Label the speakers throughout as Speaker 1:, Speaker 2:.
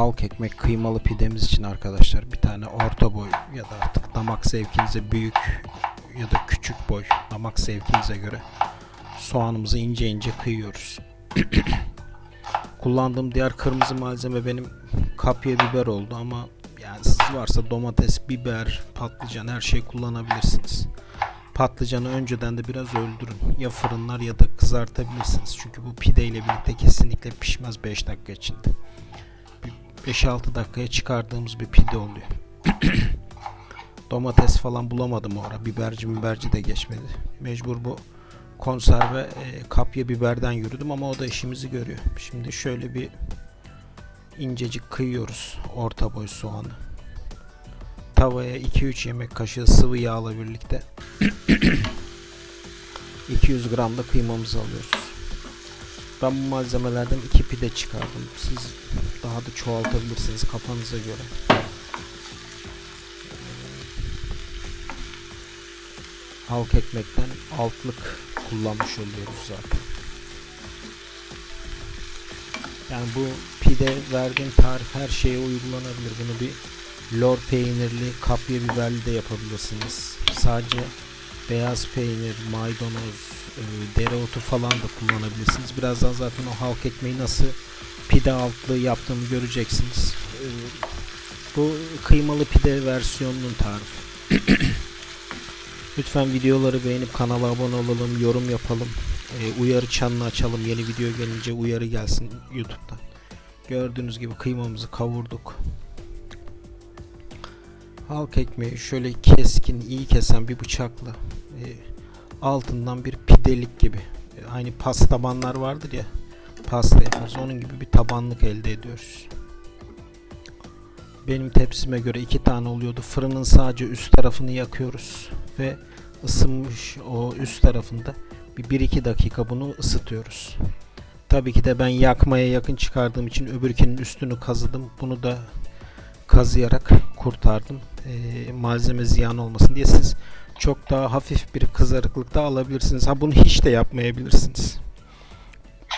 Speaker 1: halk ekmek kıymalı pidemiz için arkadaşlar bir tane orta boy ya da artık damak zevkinize büyük ya da küçük boy damak zevkinize göre soğanımızı ince ince kıyıyoruz. Kullandığım diğer kırmızı malzeme benim kapya biber oldu ama yani siz varsa domates, biber, patlıcan her şeyi kullanabilirsiniz. Patlıcanı önceden de biraz öldürün. Ya fırınlar ya da kızartabilirsiniz. Çünkü bu pide ile birlikte kesinlikle pişmez 5 dakika içinde. Bir 5-6 dakikaya çıkardığımız bir pide oluyor. Domates falan bulamadım o ara. Biberci biberci de geçmedi. Mecbur bu konserve e, kapya biberden yürüdüm ama o da işimizi görüyor. Şimdi şöyle bir incecik kıyıyoruz orta boy soğanı. Tavaya 2-3 yemek kaşığı sıvı yağla birlikte 200 gram da kıymamızı alıyoruz. Ben bu malzemelerden iki pide çıkardım. Siz daha da çoğaltabilirsiniz kafanıza göre. Halk ekmekten altlık kullanmış oluyoruz zaten. Yani bu pide verdiğim tarif her şeye uygulanabilir. Bunu bir lor peynirli, kapya biberli de yapabilirsiniz. Sadece beyaz peynir, maydanoz, e, dereotu falan da kullanabilirsiniz. Birazdan zaten o halk ekmeği nasıl pide altlığı yaptığımı göreceksiniz. E, bu kıymalı pide versiyonunun tarifi. Lütfen videoları beğenip kanala abone olalım, yorum yapalım. E, uyarı çanını açalım. Yeni video gelince uyarı gelsin YouTube'dan. Gördüğünüz gibi kıymamızı kavurduk. Halk ekmeği şöyle keskin, iyi kesen bir bıçakla e, altından bir pidelik gibi. E, aynı pastabanlar vardır ya. Pasta yaparız. Onun gibi bir tabanlık elde ediyoruz. Benim tepsime göre iki tane oluyordu. Fırının sadece üst tarafını yakıyoruz ve ısınmış o üst tarafında bir 1-2 dakika bunu ısıtıyoruz. Tabii ki de ben yakmaya yakın çıkardığım için öbürkünün üstünü kazıdım. Bunu da kazıyarak kurtardım. Ee, malzeme ziyan olmasın diye siz çok daha hafif bir kızarıklıkta alabilirsiniz. Ha bunu hiç de yapmayabilirsiniz.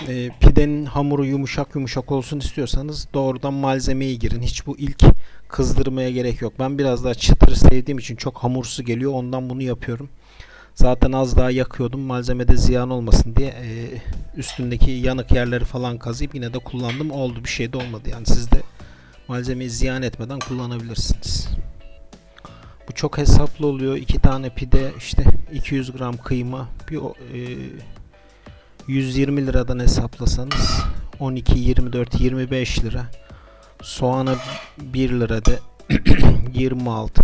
Speaker 1: Ee, pidenin hamuru yumuşak yumuşak olsun istiyorsanız doğrudan malzemeye girin. Hiç bu ilk kızdırmaya gerek yok. Ben biraz daha çıtır sevdiğim için çok hamursu geliyor. Ondan bunu yapıyorum. Zaten az daha yakıyordum. Malzemede ziyan olmasın diye e, üstündeki yanık yerleri falan kazıyıp yine de kullandım. Oldu bir şey de olmadı. Yani siz de malzemeyi ziyan etmeden kullanabilirsiniz. Bu çok hesaplı oluyor. İki tane pide işte 200 gram kıyma bir e, 120 liradan hesaplasanız 12, 24, 25 lira. Soğana 1 lira de 26.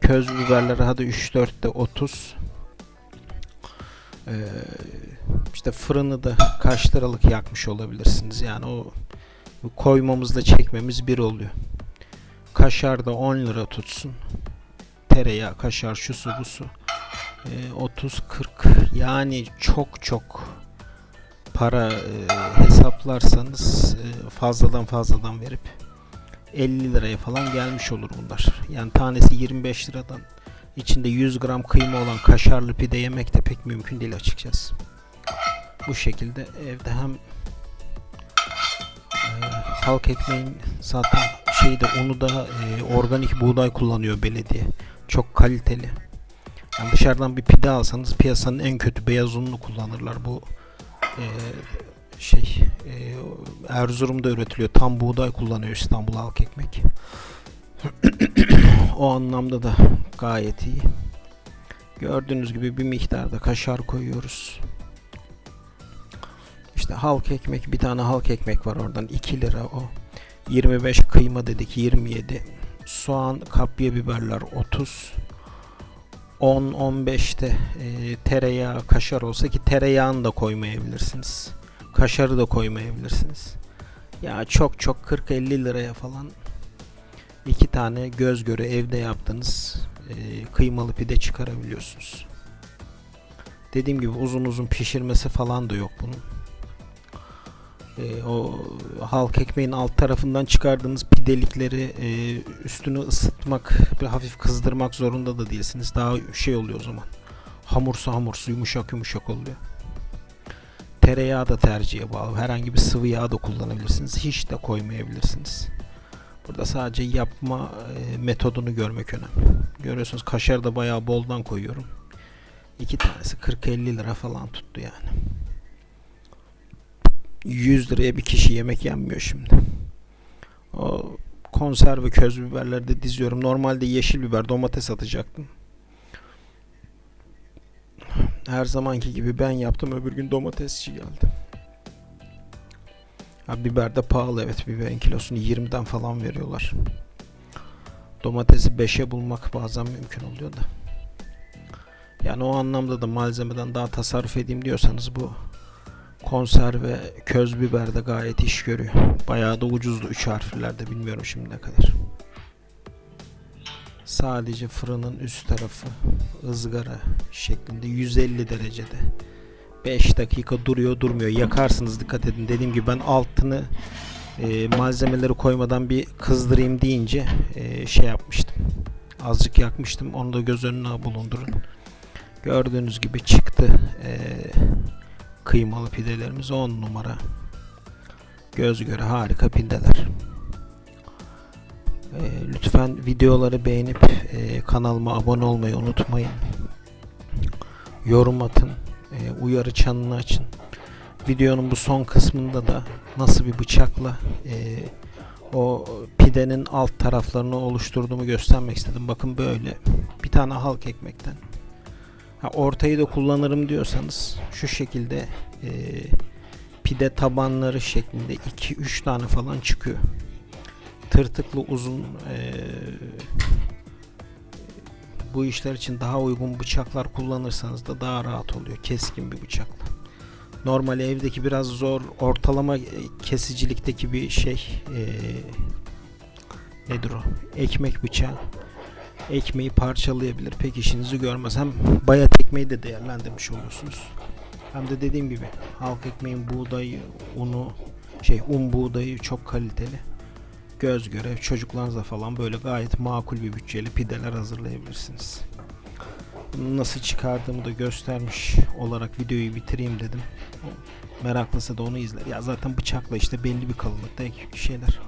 Speaker 1: Köz biberler hadi 3-4 de 30. Ee, işte fırını da kaç liralık yakmış olabilirsiniz. Yani o bu koymamızda çekmemiz bir oluyor. Kaşar da 10 lira tutsun. Tereyağı, kaşar, şu su bu su. Ee, 30 40 yani çok çok para e, hesaplarsanız e, fazladan fazladan verip 50 liraya falan gelmiş olur bunlar. Yani tanesi 25 liradan içinde 100 gram kıyma olan kaşarlı pide yemek de pek mümkün değil açıkçası. Bu şekilde evde hem e, halk ekmeğin zaten şeyde unu da e, organik buğday kullanıyor belediye. Çok kaliteli. Yani dışarıdan bir pide alsanız piyasanın en kötü beyaz ununu kullanırlar. Bu e, şey e, Erzurum'da üretiliyor. Tam buğday kullanıyor İstanbul halk ekmek. o anlamda da gayet iyi. Gördüğünüz gibi bir miktarda kaşar koyuyoruz. İşte halk ekmek bir tane halk ekmek var oradan 2 lira o. 25 kıyma dedik 27. Soğan kapya biberler 30. 10-15'te e, tereyağı kaşar olsa ki tereyağını da koymayabilirsiniz. Kaşarı da koymayabilirsiniz. Ya çok çok 40-50 liraya falan iki tane göz göre evde yaptığınız e, kıymalı pide çıkarabiliyorsunuz. Dediğim gibi uzun uzun pişirmesi falan da yok bunun. E, o halk ekmeğin alt tarafından çıkardığınız pidelikleri e, üstünü ısıtmak, bir hafif kızdırmak zorunda da değilsiniz. Daha şey oluyor o zaman. Hamursu hamursu, yumuşak yumuşak oluyor. Tereyağı da tercihe bağlı. Herhangi bir sıvı yağ da kullanabilirsiniz. Hiç de koymayabilirsiniz. Burada sadece yapma e, metodunu görmek önemli. Görüyorsunuz kaşar da bayağı boldan koyuyorum. İki tanesi 40-50 lira falan tuttu yani. 100 liraya bir kişi yemek yenmiyor şimdi. O konserve köz biberleri de diziyorum. Normalde yeşil biber, domates atacaktım. Her zamanki gibi ben yaptım. Öbür gün domatesçi geldi. Ha, biber de pahalı evet. Biberin kilosunu 20'den falan veriyorlar. Domatesi 5'e bulmak bazen mümkün oluyor da. Yani o anlamda da malzemeden daha tasarruf edeyim diyorsanız bu konserve köz biber de gayet iş görüyor. Bayağı da ucuzdu 3 harflerde bilmiyorum şimdi ne kadar. Sadece fırının üst tarafı ızgara şeklinde 150 derecede. 5 dakika duruyor durmuyor. Yakarsınız dikkat edin. Dediğim gibi ben altını e, malzemeleri koymadan bir kızdırayım deyince e, şey yapmıştım. Azıcık yakmıştım. Onu da göz önüne bulundurun. Gördüğünüz gibi çıktı. E, kıymalı pidelerimiz 10 numara. Göz göre harika pideler. E, lütfen videoları beğenip e, kanalıma abone olmayı unutmayın. Yorum atın. E, uyarı çanını açın. Videonun bu son kısmında da nasıl bir bıçakla e, o pidenin alt taraflarını oluşturduğumu göstermek istedim. Bakın böyle bir tane halk ekmekten. Ha, ortayı da kullanırım diyorsanız şu şekilde e, pide tabanları şeklinde 2-3 tane falan çıkıyor. Tırtıklı uzun e, bu işler için daha uygun bıçaklar kullanırsanız da daha rahat oluyor. Keskin bir bıçakla. Normal evdeki biraz zor ortalama e, kesicilikteki bir şey e, nedir o? Ekmek bıçağı ekmeği parçalayabilir. Pek işinizi görmez. Hem bayat ekmeği de değerlendirmiş oluyorsunuz. Hem de dediğim gibi halk ekmeğin buğdayı, unu, şey un buğdayı çok kaliteli. Göz göre çocuklarınıza falan böyle gayet makul bir bütçeli pideler hazırlayabilirsiniz. Bunu nasıl çıkardığımı da göstermiş olarak videoyu bitireyim dedim. Meraklısı da onu izler. Ya zaten bıçakla işte belli bir kalınlıkta şeyler.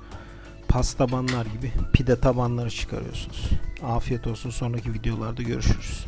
Speaker 1: Pas tabanlar gibi pide tabanları çıkarıyorsunuz. Afiyet olsun. Sonraki videolarda görüşürüz.